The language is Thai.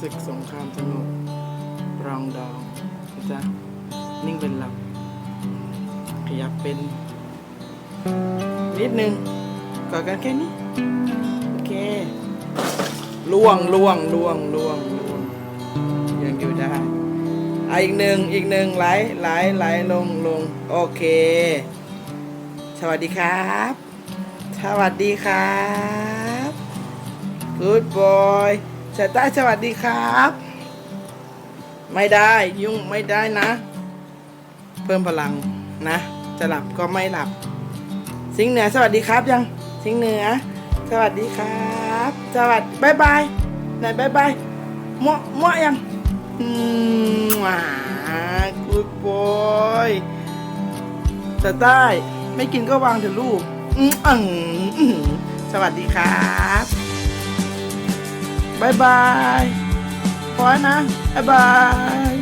ศึกสงครามสนุกรองดองนะจ๊ะนิ่งเป็นหลับขยับเป็น นิดนึงกอกันแค่นี้ โอเคล่วงล่วงล่วงล่วงล่วงยังอยู่ได้อะอีกหนึ่งอีกหนึ่งไหลไหลไหลลงลงโอเค สวัสดีครับ สวัสดีครับ Good boy ชาต้าสวัสดีครับ ไม่ได้ยุ่งไม่ได้นะ เพิ่มพลังนะ จะหลับก็ไม่หลับ สิงเหนือสวัสดีครับยัง สิงเหนือ สวัสดีครับ สวัสดีบายบายไหนบายบายมั่วมั่วยังอืมหวา Good boy แต่ใต้ไม่กินก็วางเถอะลูกอืมอืมอืมสวัสดีครับ บายบายพอนะบายบาย